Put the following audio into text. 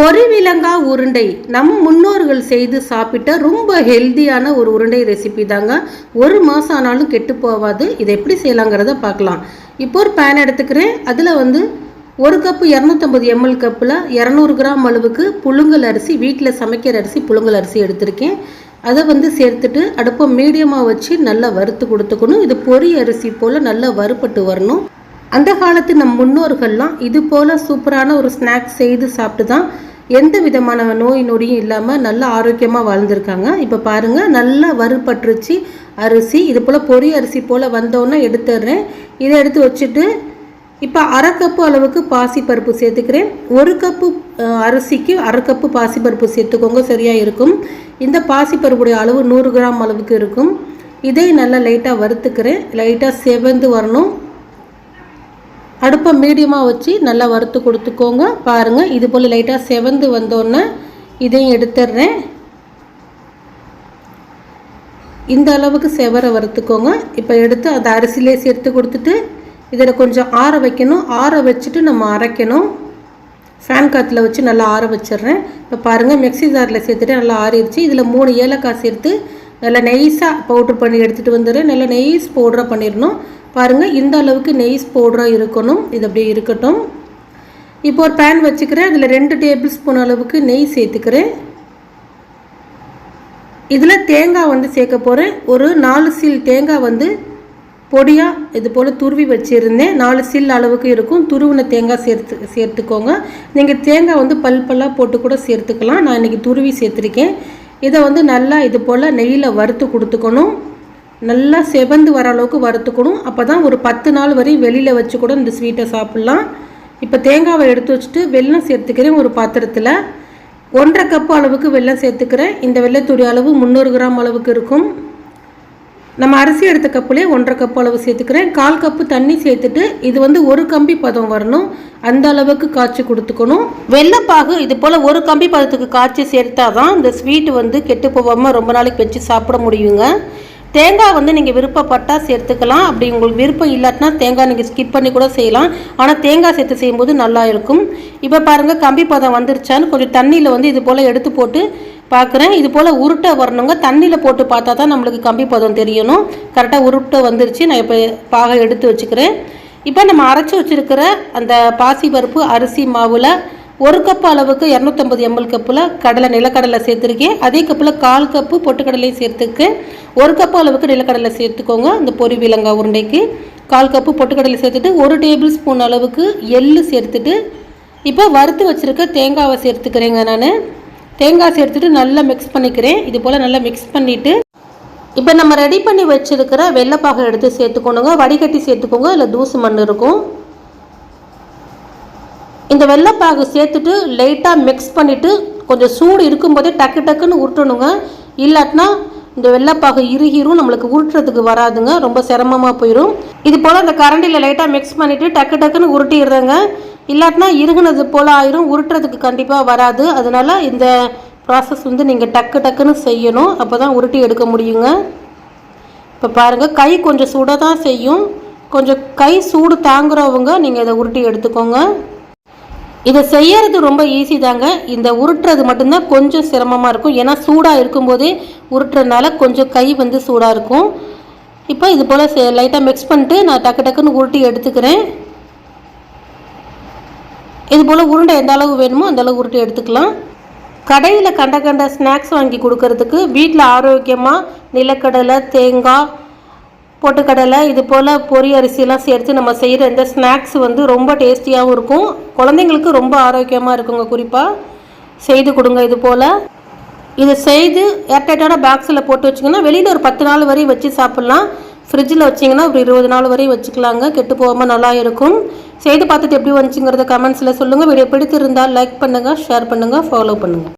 பொரிவிலங்கா உருண்டை. நம் முன்னோர்கள் செய்து சாப்பிட்ட ரொம்ப ஹெல்தியான ஒரு உருண்டை ரெசிபி தாங்க. ஒரு மாதம் ஆனாலும் கெட்டு போகாது இதை எப்படி செய்யலாங்கிறத பார்க்கலாம். இப்போ ஒரு பேன் எடுத்துக்கிறேன். அதில் வந்து ஒரு கப்பு இரநூத்தம்பது எம்எல் கப்பில் இரநூறு கிராம் அளவுக்கு புழுங்கல் அரிசி வீட்டில் சமைக்கிற அரிசி புழுங்கல் அரிசி எடுத்திருக்கேன். அதை வந்து சேர்த்துட்டு அடுப்பை மீடியமாக வச்சு நல்லா வறுத்து கொடுத்துக்கணும். இது பொரி அரிசி போல் நல்லா வறுப்பட்டு வரணும். அந்த காலத்து நம் முன்னோர்கள்லாம் இது போல் சூப்பரான ஒரு ஸ்நாக்ஸ் செய்து சாப்பிட்டு தான் எந்த விதமான நோய் நொடியும் இல்லாமல் நல்லா ஆரோக்கியமாக வாழ்ந்திருக்காங்க. இப்போ பாருங்கள் நல்லா வறுபட்டுருச்சு அரிசி. இது போல் பொறி அரிசி போல் வந்தோன்னே எடுத்துடுறேன். இதை எடுத்து வச்சுட்டு இப்போ அரை கப்பு அளவுக்கு பாசிப்பருப்பு சேர்த்துக்கிறேன். ஒரு கப்பு அரிசிக்கு அரை கப்பு பாசிப்பருப்பு சேர்த்துக்கோங்க சரியாக இருக்கும். இந்த பாசிப்பருப்புடைய அளவு நூறு கிராம் அளவுக்கு இருக்கும். இதை நல்லா லைட்டாக வறுத்துக்கிறேன். லைட்டாக செவந்து வரணும். அடுப்பை மீடியமாக வச்சு நல்லா வறுத்து கொடுத்துக்கோங்க. பாருங்கள் இது போல் லைட்டாக செவந்து வந்தோன்னே இதையும் எடுத்துடுறேன். இந்த அளவுக்கு செவரை வறுத்துக்கோங்க. இப்போ எடுத்து அந்த அரிசியிலே சேர்த்து கொடுத்துட்டு இதில் கொஞ்சம் ஆற வைக்கணும். ஆற வச்சுட்டு நம்ம அரைக்கணும். ஃபேன் காற்றுல வச்சு நல்லா ஆற வச்சிடுறேன். இப்போ பாருங்கள் மிக்ஸி ஜாரில் சேர்த்துட்டு நல்லா ஆறிடுச்சு. இதில் மூணு ஏலக்காய் சேர்த்து நல்லா நெய்ஸாக பவுட்ரு பண்ணி எடுத்துகிட்டு வந்துடுறேன். நல்லா நெய்ஸ் பவுட்ராக பண்ணிடணும். பாருங்கள் இந்த அளவுக்கு நெய்ஸ் பவுடராக இருக்கணும். இது அப்படியே இருக்கட்டும். இப்போ ஒரு பேன் வச்சுக்கிறேன். அதில் ரெண்டு டேபிள் ஸ்பூன் அளவுக்கு நெய் சேர்த்துக்கிறேன். இதில் தேங்காய் வந்து சேர்க்க போகிறேன் ஒரு நாலு சீல் தேங்காய் வந்து பொடியாக இது போல் துருவி வச்சுருந்தேன். நாலு சில் அளவுக்கு இருக்கும். துருவின தேங்காய் சேர்த்து சேர்த்துக்கோங்க. நீங்கள் தேங்காய் வந்து பல் பல்லாக போட்டு கூட சேர்த்துக்கலாம். நான் இன்றைக்கி துருவி சேர்த்துருக்கேன். இதை வந்து நல்லா இது போல் நெய்யில் வறுத்து கொடுத்துக்கணும். நல்லா செவந்து வர அளவுக்கு வறுத்துக்கணும். அப்போ தான் ஒரு பத்து நாள் வரையும் வெளியில் வச்சு கூட இந்த ஸ்வீட்டை சாப்பிட்லாம். இப்போ தேங்காவை எடுத்து வச்சுட்டு வெள்ளம் சேர்த்துக்கிறேன் ஒரு பாத்திரத்தில். ஒன்றரை கப்பு அளவுக்கு வெள்ளம் சேர்த்துக்கிறேன். இந்த வெள்ளத்துடைய அளவு முந்நூறு கிராம் அளவுக்கு இருக்கும். நம்ம அரிசி எடுத்த கப்புலேயே ஒன்றரை கப் அளவு சேர்த்துக்கிறேன். கால் கப்பு தண்ணி சேர்த்துட்டு இது வந்து ஒரு கம்பி பதம் வரணும். அந்த அளவுக்கு காய்ச்சி கொடுத்துக்கணும். வெள்ளைப்பாகு இது போல் ஒரு கம்பி பதத்துக்கு காய்ச்சி சேர்த்தா தான் இந்த ஸ்வீட் வந்து கெட்டு போகாமல் ரொம்ப நாளைக்கு வச்சு சாப்பிட முடியுங்க. தேங்காய் வந்து நீங்கள் விருப்பப்பட்டால் சேர்த்துக்கலாம். அப்படி உங்களுக்கு விருப்பம் இல்லாட்டினா தேங்காய் நீங்கள் ஸ்கிப் பண்ணி கூட செய்யலாம். ஆனால் தேங்காய் சேர்த்து செய்யும்போது நல்லா இருக்கும். இப்போ பாருங்கள் கம்பி பதம் வந்துருச்சான்னு கொஞ்சம் தண்ணியில் வந்து இது போல் எடுத்து போட்டு பார்க்குறேன் இது போல் உருட்டை வரணுங்க. தண்ணியில் போட்டு பார்த்தா தான் நம்மளுக்கு கம்பி பதம் தெரியணும். கரெக்டாக உருட்டை வந்துருச்சு. நான் இப்போ பாக எடுத்து வச்சுக்கிறேன். இப்போ நம்ம அரைச்சி வச்சுருக்கிற அந்த பாசிப்பருப்பு அரிசி மாவில் ஒரு கப் அளவுக்கு இரநூத்தம்பது எம்எல் கப்பில் கடலை நிலக்கடலை சேர்த்துருக்கேன். அதே கப்பில் கால் கப்பு பொட்டுக்கடலையும் சேர்த்துருக்கேன் ஒரு கப் அளவுக்கு நிலக்கடலை சேர்த்துக்கோங்க அந்த பொரி விலங்காய் உருண்டைக்கு. கால் கப்பு பொட்டுக்கடலை சேர்த்துட்டு ஒரு டேபிள் ஸ்பூன் அளவுக்கு எள்ளு சேர்த்துட்டு இப்போ வறுத்து வச்சுருக்க தேங்காவை சேர்த்துக்கிறேங்க நான். தேங்காய் சேர்த்துட்டு நல்லா மிக்ஸ் பண்ணிக்கிறேன். இது போல் நல்லா மிக்ஸ் பண்ணிவிட்டு இப்போ நம்ம ரெடி பண்ணி வச்சிருக்கிற வெள்ளைப்பாகை எடுத்து சேர்த்துக்கணுங்க. வடிகட்டி சேர்த்துக்கோங்க இல்லை தூசு மண் இருக்கும். இந்த வெள்ளைப்பாகு சேர்த்துட்டு லைட்டாக மிக்ஸ் பண்ணிவிட்டு கொஞ்சம் சூடு இருக்கும்போதே டக்கு டக்குன்னு உருட்டணுங்க. இல்லாட்டினா இந்த வெள்ளைப்பாகு இறுகிரும் நம்மளுக்கு உருட்டுறதுக்கு வராதுங்க. ரொம்ப சிரமமாக போயிடும் இது போல் அந்த கரண்டியில் லைட்டாக மிக்ஸ் பண்ணிவிட்டு டக்கு டக்குன்னு உருட்டிடுறேங்க. இல்லாட்டினா இறுகுனது போல் ஆயிரும். உருட்டுறதுக்கு கண்டிப்பாக வராது. அதனால் இந்த ப்ராசஸ் வந்து நீங்கள் டக்கு டக்குன்னு செய்யணும். அப்போ தான் உருட்டி எடுக்க முடியுங்க. இப்போ பாருங்கள் கை கொஞ்சம் சுட தான் செய்யும். கொஞ்சம் கை சூடு தாங்குறவங்க நீங்கள் இதை உருட்டி எடுத்துக்கோங்க. இதை செய்யறது ரொம்ப ஈஸி தாங்க. இந்த உருட்டுறது மட்டும்தான் கொஞ்சம் சிரமமாக இருக்கும். ஏன்னா சூடாக இருக்கும்போதே உருட்டுறதுனால கொஞ்சம் கை வந்து சூடாக இருக்கும். இப்போ இது போல் லைட்டாக மிக்ஸ் பண்ணிட்டு நான் டக்கு டக்குன்னு உருட்டி எடுத்துக்கிறேன். இது போல் உருண்டை எந்த அளவு வேணுமோ அந்த அளவு உருட்டி எடுத்துக்கலாம். கடையில் கண்ட கண்ட ஸ்நாக்ஸ் வாங்கி கொடுக்கறதுக்கு வீட்டில் ஆரோக்கியமாக நிலக்கடலை தேங்காய் பொட்டுக்கடலை இது போல் பொரி அரிசியெல்லாம் சேர்த்து நம்ம செய்கிற இந்த ஸ்நாக்ஸ் வந்து ரொம்ப டேஸ்டியாகவும் இருக்கும். குழந்தைங்களுக்கு ரொம்ப ஆரோக்கியமாக இருக்குங்க குறிப்பாக செய்து கொடுங்க இது போல். இதை செய்து ஏர்டைட்டான பாக்ஸில் போட்டு வச்சிங்கன்னா வெளியில் ஒரு பத்து நாள் வரையும் வச்சு சாப்பிட்லாம். ஃப்ரிட்ஜில் வச்சிங்கன்னா ஒரு இருபது நாள் வரையும் வச்சுக்கலாங்க. கெட்டு போகாமல் நல்லா இருக்கும். செய்து பார்த்துட்டு எப்படி வந்துச்சுங்கிறத கமெண்ட்ஸில் சொல்லுங்கள் வீடியோ பிடித்திருந்தால் லைக் பண்ணுங்கள் ஷேர் பண்ணுங்கள் ஃபாலோ பண்ணுங்கள்